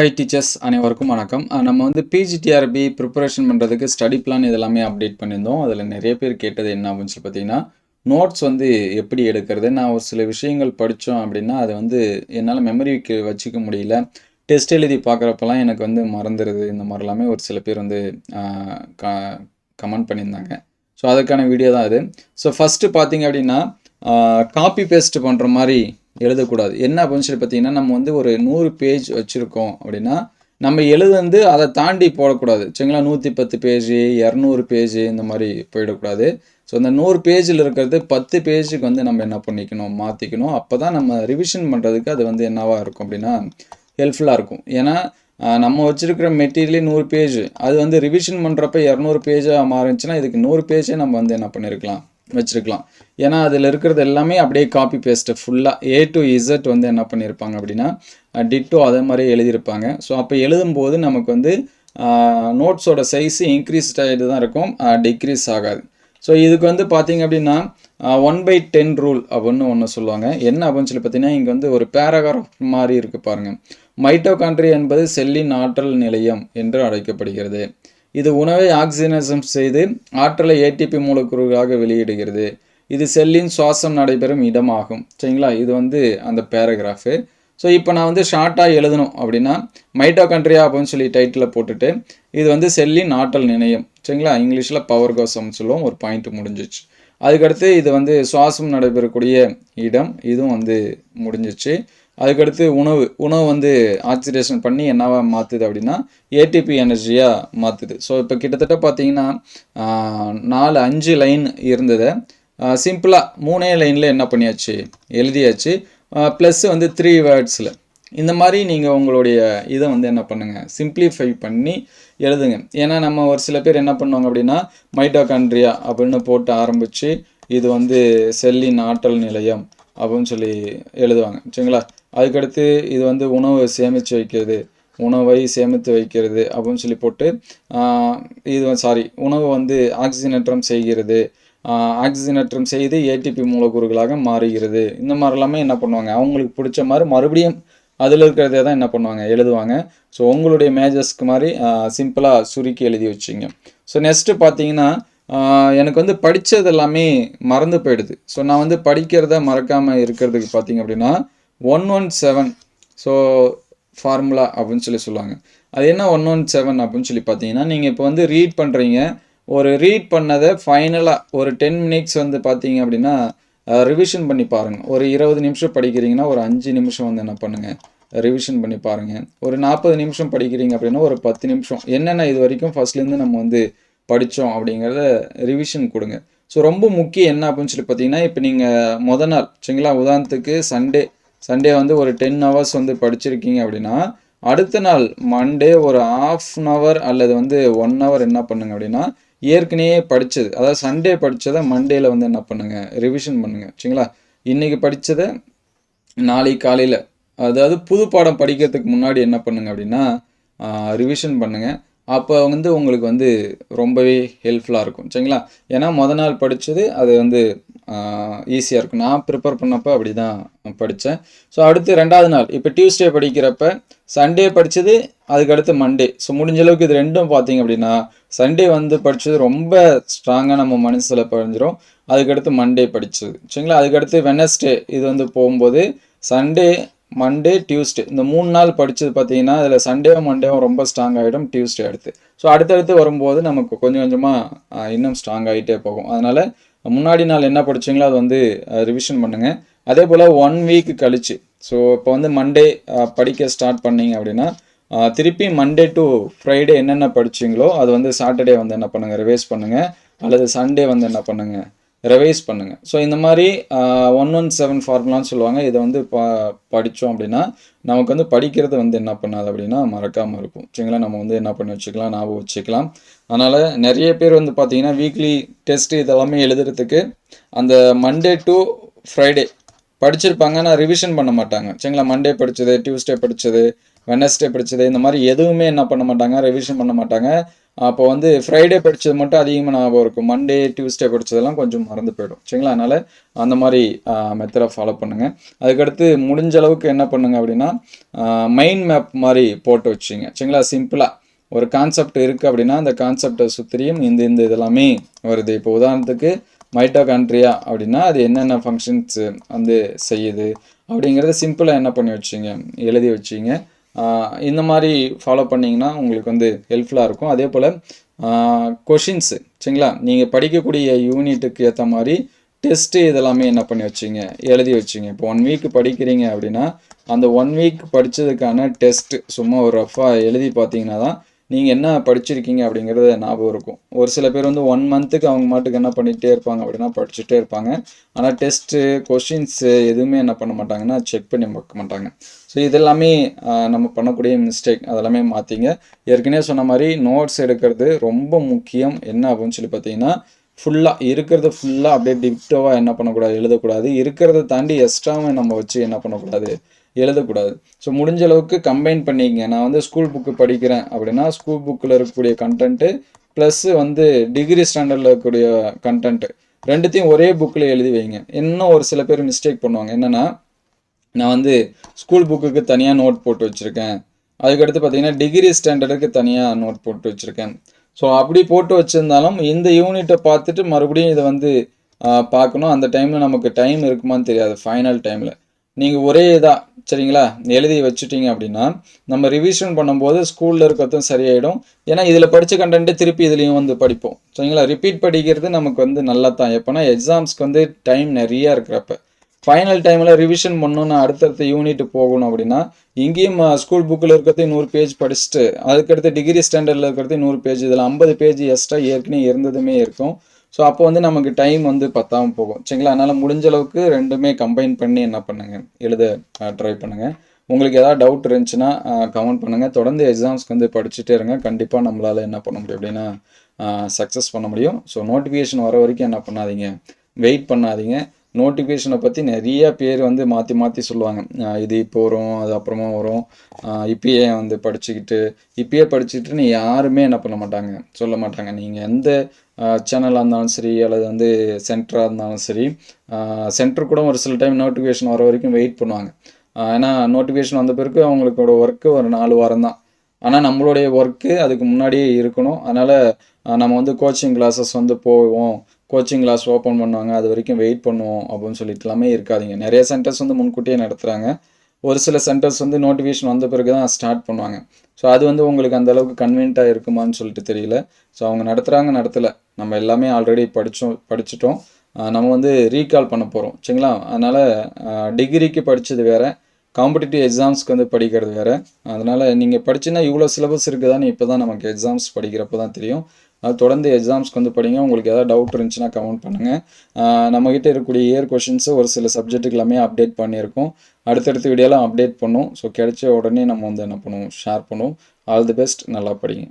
High teachers அனைவருக்கும் வணக்கம். நம்ம வந்து பிஜிடிஆர்பி ப்ரிப்பரேஷன் பண்ணுறதுக்கு ஸ்டடி பிளான் இதெல்லாமே அப்டேட் பண்ணியிருந்தோம். அதில் நிறைய பேர் கேட்டது என்ன அப்படின்னு சொல்லி பார்த்தீங்கன்னா நோட்ஸ் வந்து எப்படி எடுக்கிறது? நான் ஒரு சில விஷயங்கள் படித்தோம் அப்படின்னா அதை வந்து என்னால் மெமரிக்கு வச்சுக்க முடியல. டெஸ்ட் எழுதி பார்க்குறப்பெல்லாம் எனக்கு வந்து மறந்துடுது இந்த மாதிரிலாமே ஒரு சில பேர் வந்து கமெண்ட் பண்ணியிருந்தாங்க. ஸோ அதுக்கான வீடியோ தான் அது. ஸோ ஃபஸ்ட்டு பார்த்தீங்க அப்படின்னா காப்பி பேஸ்ட் பண்ணுற மாதிரி எழுதக்கூடாது. என்ன அப்படின்னு சொல்லி பார்த்தீங்கன்னா நம்ம வந்து ஒரு நூறு பேஜ் வச்சுருக்கோம் அப்படின்னா நம்ம எழுதுந்து அதை தாண்டி போடக்கூடாது. சரிங்களா? நூற்றி பத்து பேஜ் இரநூறு பேஜ் இந்த மாதிரி போயிடக்கூடாது. ஸோ அந்த நூறு பேஜில் இருக்கிறது பத்து பேஜுக்கு வந்து நம்ம என்ன பண்ணிக்கணும்? மாற்றிக்கணும் அப்போ தான் நம்ம ரிவிஷன் பண்ணுறதுக்கு அது வந்து என்னவாக இருக்கும் அப்படின்னா ஹெல்ப்ஃபுல்லாக இருக்கும். ஏன்னா நம்ம வச்சுருக்கிற மெட்டீரியலே நூறு பேஜ் அது வந்து ரிவிஷன் பண்ணுறப்ப இரநூறு பேஜாக மாறிச்சுன்னா இதுக்கு நூறு பேஜே நம்ம வந்து என்ன பண்ணியிருக்கலாம் வச்சுருக்கலாம். ஏன்னா அதில் இருக்கிறது எல்லாமே அப்படியே காப்பி பேஸ்ட்டு ஃபுல்லாக ஏ டு இசட் வந்து என்ன பண்ணியிருப்பாங்க அப்படின்னா டிட்டோ அதே மாதிரி எழுதியிருப்பாங்க. ஸோ அப்போ எழுதும்போது நமக்கு வந்து நோட்ஸோட சைஸு இன்க்ரீஸ் ஆகிட்டு தான் இருக்கும் டிக்ரீஸ் ஆகாது. ஸோ இதுக்கு வந்து பார்த்தீங்க அப்படின்னா ஒன் பை டென் ரூல் அப்படின்னு ஒன்று சொல்லுவாங்க. என்ன அப்படின்னு சொல்லி பார்த்தீங்கன்னா இங்கே வந்து ஒரு பேராகிராஃப் மாதிரி இருக்குது பாருங்கள் மைட்டோகான்ட்ரி என்பது செல்லின் ஆற்றல் நிலையம் என்று அழைக்கப்படுகிறது. இது உணவை ஆக்சிஜனேஷன் செய்து ஆற்றலை ஏடிபி மூலக்கூறுகளாக வெளியிடுகிறது. இது செல்லின் சுவாசம் நடைபெறும் இடமாகும். சரிங்களா? இது வந்து அந்த பேராகிராஃபு ஸோ இப்போ நான் வந்து ஷார்ட்டாக எழுதணும் அப்படின்னா மைட்டோகண்ட்ரியா அப்படின்னு சொல்லி டைட்டில் போட்டுட்டு இது வந்து செல்லின் ஆற்றல் நிலையம் சரிங்களா? இங்கிலீஷில் பவர் கோசம்னு சொல்லுவோம். ஒரு பாயிண்ட் முடிஞ்சிச்சு. அதுக்கடுத்து இது வந்து சுவாசம் நடைபெறக்கூடிய இடம். இதுவும் வந்து முடிஞ்சிச்சு. அதுக்கடுத்து உணவு. உணவு வந்து ஆக்சிடேஷன் பண்ணி என்னவா மாற்றுது அப்படின்னா ஏடிபி எனர்ஜியாக மாற்றுது ஸோ இப்போ கிட்டத்தட்ட பார்த்தீங்கன்னா நாலு அஞ்சு லைன் இருந்ததை சிம்பிளாக மூணே லைனில் என்ன பண்ணியாச்சு? எழுதியாச்சு. ப்ளஸ் வந்து த்ரீ வேர்ட்ஸில் இந்த மாதிரி நீங்கள் உங்களுடைய இதை வந்து என்ன பண்ணுங்கள் சிம்பிளிஃபை பண்ணி எழுதுங்க. ஏன்னா நம்ம ஒரு சில பேர் என்ன பண்ணுவாங்க அப்படின்னா மைட்டோகாண்ட்ரியா அப்படின்னு போட்டு ஆரம்பித்து இது வந்து செல்லின் ஆற்றல் நிலையம் அப்படின்னு சொல்லி எழுதுவாங்க. சரிங்களா? அதுக்கடுத்து இது வந்து உணவு சேமித்து வைக்கிறது உணவை சேமித்து வைக்கிறது அப்படின்னு சொல்லி போட்டு இது சாரி உணவு வந்து ஆக்சிஜனேற்றம் செய்கிறது ஆக்சிஜனேற்றம் செய்து ஏடிபி மூலக்கூறுகளாக மாறுகிறது. இந்த மாதிரிலாமே என்ன பண்ணுவாங்க? அவங்களுக்கு பிடிச்ச மாதிரி மறுபடியும் அதில் இருக்கிறதே தான் என்ன பண்ணுவாங்க? எழுதுவாங்க. ஸோ உங்களுடைய மேஜர்ஸ்க்கு மாதிரி சிம்பிளாக சுருக்கி எழுதி வச்சிங்க. ஸோ நெக்ஸ்ட்டு பார்த்தீங்கன்னா எனக்கு வந்து படித்தது எல்லாமே மறந்து போயிடுது. ஸோ நான் வந்து படிக்கிறத மறக்காமல் இருக்கிறதுக்கு பார்த்தீங்க அப்படின்னா one one seven so formula அப்படின்னு சொல்லி சொல்லுவாங்க. அது என்ன ஒன் ஒன் செவன் அப்படின்னு சொல்லி பார்த்தீங்கன்னா நீங்கள் இப்போ வந்து ரீட் பண்ணுறீங்க ஒரு ரீட் பண்ணதை ஃபைனலாக ஒரு டென் மினிட்ஸ் வந்து பார்த்தீங்க அப்படின்னா ரிவிஷன் பண்ணி பாருங்கள் ஒரு இருபது நிமிஷம் படிக்கிறீங்கன்னா ஒரு அஞ்சு நிமிஷம் வந்து என்ன பண்ணுங்கள் ரிவிஷன் பண்ணி பாருங்கள் ஒரு நாற்பது நிமிஷம் படிக்கிறீங்க அப்படின்னா ஒரு பத்து நிமிஷம். என்னென்ன இது வரைக்கும் ஃபஸ்ட்லேருந்து நம்ம வந்து படித்தோம் அப்படிங்கிறத ரிவிஷன் கொடுங்க. ஸோ ரொம்ப முக்கியம் என்ன அப்படின்னு சொல்லி பார்த்தீங்கன்னா இப்போ நீங்கள் முத நாள் சரிங்களா? உதாரணத்துக்கு சண்டே சண்டே வந்து ஒரு டென் ஹவர்ஸ் வந்து படிச்சிருக்கீங்க அப்படின்னா அடுத்த நாள் மண்டே ஒரு ஆஃப் அன் ஹவர் அல்லது வந்து ஒன் ஹவர் என்ன பண்ணுங்க அப்படின்னா ஏற்கனவே படித்தது அதாவது சண்டே படித்ததை மண்டேல வந்து என்ன பண்ணுங்கள் ரிவிஷன் பண்ணுங்கள் சரிங்களா? இன்றைக்கி படித்ததை நாளைக்கு காலையில் அதாவது புது பாடம் படிக்கிறதுக்கு முன்னாடி என்ன பண்ணுங்க அப்படின்னா ரிவிஷன் பண்ணுங்கள் அப்போ வந்து உங்களுக்கு வந்து ரொம்பவே ஹெல்ப்ஃபுல்லாக இருக்கும். சரிங்களா? ஏன்னா முத நாள் படித்தது அது வந்து ஈஸியாக இருக்கும். நான் ப்ரிப்பேர் பண்ணப்போ அப்படி தான் படித்தேன் ஸோ அடுத்து ரெண்டாவது நாள். இப்போ டியூஸ்டே படிக்கிறப்ப சண்டே படித்தது அதுக்கடுத்து மண்டே ஸோ முடிஞ்ச அளவுக்கு இது ரெண்டும் பார்த்தீங்க அப்படின்னா சண்டே வந்து படித்தது ரொம்ப ஸ்ட்ராங்காக நம்ம மனசில் பதிஞ்சிரும். அதுக்கடுத்து மண்டே படித்தது சரிங்களா? அதுக்கடுத்து வெனஸ்டே இது வந்து போகும்போது சண்டே மண்டே டியூஸ்டே இந்த மூணு நாள் படித்தது பார்த்தீங்கன்னா அதில் சண்டேவும் மண்டேவும் ரொம்ப ஸ்ட்ராங் ஆகிடும் டியூஸ்டே அடுத்து. ஸோ அடுத்தடுத்து வரும்போது நமக்கு கொஞ்சம் கொஞ்சமாக இன்னும் ஸ்ட்ராங் ஆகிட்டே போகும். அதனால் முன்னாடி நாள் என்ன படிச்சிங்களோ அது வந்து ரிவிஷன் பண்ணுங்கள் அதே போல் ஒன் வீக் கழிச்சு ஸோ இப்போ வந்து மண்டே படிக்க ஸ்டார்ட் பண்ணீங்க அப்படின்னா திருப்பி மண்டே டு ஃப்ரைடே என்னென்ன படிச்சிங்களோ அது வந்து சாட்டர்டே வந்து என்ன பண்ணுங்கள் ரிவைஸ் பண்ணுங்கள் அல்லது சண்டே வந்து என்ன பண்ணுங்கள் ரிவைஸ் பண்ணுங்கள் ஸோ இந்த மாதிரி ஒன் ஒன் செவன் ஃபார்முலான்னு சொல்லுவாங்க. இதை வந்து ப படித்தோம் அப்படின்னா நமக்கு வந்து படிக்கிறது வந்து என்ன பண்ணாது அப்படின்னா மறக்காமல் இருக்கும். சரிங்களா? நம்ம வந்து என்ன பண்ணி வச்சுக்கலாம்? ஞாபகம் வச்சுக்கலாம். அதனால் நிறைய பேர் வந்து பார்த்திங்கன்னா வீக்லி டெஸ்ட் இதெல்லாமே எழுதுறதுக்கு அந்த மண்டே டு ஃப்ரைடே படிச்சிருப்பாங்க ஆனால் ரிவிஷன் பண்ண மாட்டாங்க. சரிங்களா? மண்டே படித்தது டியூஸ்டே படித்தது வெனஸ்டே படித்தது இந்த மாதிரி எதுவுமே என்ன பண்ண மாட்டாங்க ரிவிஷன் பண்ண மாட்டாங்க. அப்போ வந்து ஃப்ரைடே படிச்சது மட்டும் அதிகமாக ஞாபகம் இருக்கும். மண்டே டியூஸ்டே படித்ததெல்லாம் கொஞ்சம் மறந்து போயிடும். சரிங்களா? அதனால் அந்த மாதிரி மெத்தடை ஃபாலோ பண்ணுங்கள் அதுக்கடுத்து முடிஞ்ச அளவுக்கு என்ன பண்ணுங்க அப்படின்னா மைண்ட் மேப் மாதிரி போட்டு வச்சுங்க. சரிங்களா? சிம்பிளாக ஒரு கான்செப்ட் இருக்குது அப்படின்னா அந்த கான்செப்டை சுற்றியும் இந்த இந்த இதெல்லாமே வருது. இப்போ உதாரணத்துக்கு மைட்டோகான்ட்ரியா அப்படின்னா அது என்னென்ன ஃபங்க்ஷன்ஸ் வந்து செய்யுது அப்படிங்கிறத சிம்பிளாக என்ன பண்ணி வச்சிங்க? எழுதி வச்சிங்க. இந்த மாதிரி ஃபாலோ பண்ணிங்கன்னா உங்களுக்கு வந்து ஹெல்ப்ஃபுல்லாக இருக்கும். அதே போல் கொஷின்ஸு சரிங்களா? நீங்கள் படிக்கக்கூடிய யூனிட்டுக்கு ஏற்ற மாதிரி டெஸ்ட்டு இதெல்லாமே என்ன பண்ணி வச்சிங்க? எழுதி வச்சிங்க. இப்போ ஒன் வீக் படிக்கிறீங்க அப்படின்னா அந்த ஒன் வீக் படித்ததுக்கான டெஸ்ட்டு சும்மா ஒரு ரஃபாக எழுதி பார்த்தீங்கன்னா தான் நீங்கள் என்ன படிச்சிருக்கீங்க அப்படிங்கிறது ஞாபகம் இருக்கும். ஒரு சில பேர் வந்து ஒன் மந்த்துக்கு அவங்க மாட்டுக்கு என்ன பண்ணிகிட்டே இருப்பாங்க அப்படின்னா படிச்சுட்டே இருப்பாங்க. ஆனால் டெஸ்ட்டு கொஷின்ஸு எதுவுமே என்ன பண்ண மாட்டாங்கன்னா செக் பண்ணி பார்க்க மாட்டாங்க. ஸோ இதெல்லாமே நம்ம பண்ணக்கூடிய மிஸ்டேக் அதெல்லாமே மாற்றிங்க ஏற்கனவே சொன்ன மாதிரி நோட்ஸ் எடுக்கிறது ரொம்ப முக்கியம். என்ன அப்படின்னு சொல்லி பார்த்தீங்கன்னா ஃபுல்லாக இருக்கிறத ஃபுல்லாக அப்படியே டிப்டோவாக என்ன பண்ணக்கூடாது எழுதக்கூடாது. இருக்கிறத தாண்டி எக்ஸ்ட்ராவும் நம்ம வச்சு என்ன பண்ணக்கூடாது? எழுதக்கூடாது. ஸோ முடிஞ்ச அளவுக்கு கம்பைன் பண்ணிக்கங்க. நான் வந்து ஸ்கூல் புக்கு படிக்கிறேன் அப்படின்னா ஸ்கூல் புக்கில் இருக்கக்கூடிய கண்டென்ட்டு ப்ளஸ்ஸு வந்து டிகிரி ஸ்டாண்டர்டில் இருக்கக்கூடிய கண்டென்ட்டு ரெண்டுத்தையும் ஒரே புக்கில் எழுதி வைங்க. இன்னும் ஒரு சில பேர் மிஸ்டேக் பண்ணுவாங்க. என்னென்னா நான் வந்து ஸ்கூல் புக்குக்கு தனியாக நோட் போட்டு வச்சுருக்கேன். அதுக்கடுத்து பார்த்தீங்கன்னா டிகிரி ஸ்டாண்டர்டுக்கு தனியாக நோட் போட்டு வச்சுருக்கேன். ஸோ அப்படி போட்டு வச்சுருந்தாலும் இந்த யூனிட்டை பார்த்துட்டு மறுபடியும் இதை வந்து பார்க்கணும். அந்த டைமில் நமக்கு டைம் இருக்குமான்னு தெரியாது. ஃபைனல் டைமில் நீங்கள் ஒரே இதாக சரிங்களா? எழுதி வச்சுட்டீங்க அப்படின்னா நம்ம ரிவிஷன் பண்ணும்போது ஸ்கூலில் இருக்கிறதும் சரியாயிடும். ஏன்னா இதில் படித்த கண்டென்ட்டு திருப்பி இதுலேயும் வந்து படிப்போம். சரிங்களா? ரிப்பீட் படிக்கிறது நமக்கு வந்து நல்லா தான் எப்போனா எக்ஸாம்ஸ்க்கு வந்து டைம் நிறையா இருக்கிறப்ப. ஃபைனல் டைமில் ரிவிஷன் பண்ணணும்னு அடுத்தடுத்த யூனிட் போகணும் அப்படின்னா இங்கேயும் ஸ்கூல் புக்கில் இருக்கிறது நூறு பேஜ் படிச்சுட்டு அதுக்கடுத்து டிகிரி ஸ்டாண்டர்டில் இருக்கிறது நூறு பேஜ் இதில் ஐம்பது பேஜ் எக்ஸ்ட்ரா ஏற்கனவே இருந்ததுமே இருக்கும். ஸோ அப்போ வந்து நமக்கு டைம் வந்து பத்தாமல் போகும். சரிங்களா? அதனால் முடிஞ்ச அளவுக்கு ரெண்டுமே கம்பைன் பண்ணி என்ன பண்ணுங்க? எழுத ட்ரை பண்ணுங்கள் உங்களுக்கு ஏதாவது டவுட் இருந்துச்சுன்னா கமெண்ட் பண்ணுங்கள் தொடர்ந்து எக்ஸாம்ஸ்க்கு வந்து படிச்சுட்டே இருங்க. கண்டிப்பாக நம்மளால் என்ன பண்ண முடியும் அப்படின்னா சக்ஸஸ் பண்ண முடியும். ஸோ நோட்டிஃபிகேஷன் வர வரைக்கும் என்ன பண்ணாதீங்க? வெயிட் பண்ணாதீங்க. நோட்டிஃபிகேஷனை பற்றி நிறைய பேர் வந்து மாற்றி மாற்றி சொல்லுவாங்க. இது இப்போ வரும் அது அப்புறமா வரும். இப்பயே வந்து படிச்சுக்கிட்டு இப்பயே படிச்சுக்கிட்டுன்னு யாருமே என்ன பண்ண மாட்டாங்க? சொல்ல மாட்டாங்க. நீங்கள் எந்த சேனலாக இருந்தாலும் சரி அல்லது வந்து சென்டராக இருந்தாலும் சரி சென்டர் கூட ஒரு சில டைம் நோட்டிஃபிகேஷன் வர வரைக்கும் வெயிட் பண்ணுவாங்க. ஏன்னா நோட்டிஃபிகேஷன் வந்த பிறகு அவங்களுக்கோட ஒர்க்கு ஒரு நாலு வாரம் தான். ஆனால் நம்மளுடைய ஒர்க்கு அதுக்கு முன்னாடியே இருக்கணும். அதனால் நம்ம வந்து கோச்சிங் கிளாஸஸ் வந்து போவோம். கோச்சிங் கிளாஸ் ஓப்பன் பண்ணுவாங்க. அது வரைக்கும் வெயிட் பண்ணுவோம். அப்படின்னு சொல்லிட்டு எல்லாமே நிறைய சென்டர்ஸ் வந்து முன்கூட்டியே நடத்துகிறாங்க ஒரு சில சென்டர்ஸ் வந்து நோட்டிஃபிகேஷன் வந்த பிறகு தான் ஸ்டார்ட் பண்ணுவாங்க. ஸோ அது வந்து உங்களுக்கு அந்த அளவுக்கு கன்வீனியண்ட்டாக இருக்குமான்னு சொல்லிட்டு தெரியல. ஸோ அவங்க நடத்துகிறாங்க நடத்தலை. நம்ம எல்லாமே ஆல்ரெடி படித்தோம் படிச்சிட்டோம். நம்ம வந்து ரீகால் பண்ண போகிறோம் சரிங்களா? அதனால் டிகிரிக்கு படித்தது வேறு. காம்படிட்டிவ் எக்ஸாம்ஸ்க்கு வந்து படிக்கிறது வேறு. அதனால் நீங்கள் படிச்சுன்னா இவ்வளோ சிலபஸ் இருக்குதான்னு இப்போ தான் நமக்கு எக்ஸாம்ஸ் படிக்கிறப்ப தான் தெரியும். அது தொடர்ந்து எக்ஸாம்ஸ்க்கு வந்து படிங்க. உங்களுக்கு ஏதாவது டவுட் இருந்துச்சுன்னா கமெண்ட் பண்ணுங்கள் நம்மக்கிட்ட இருக்கக்கூடிய இயர் கொஷின்ஸு ஒரு சில சப்ஜெக்ட்டுக்கு எல்லாமே அப்டேட் பண்ணியிருக்கோம். அடுத்தடுத்த வீடியோலாம் அப்டேட் பண்ணும். ஸோ கிடைச்ச உடனே நம்ம வந்து என்ன பண்ணுவோம்? ஷேர் பண்ணுவோம். ஆல் தி பெஸ்ட் நல்லா படிங்க.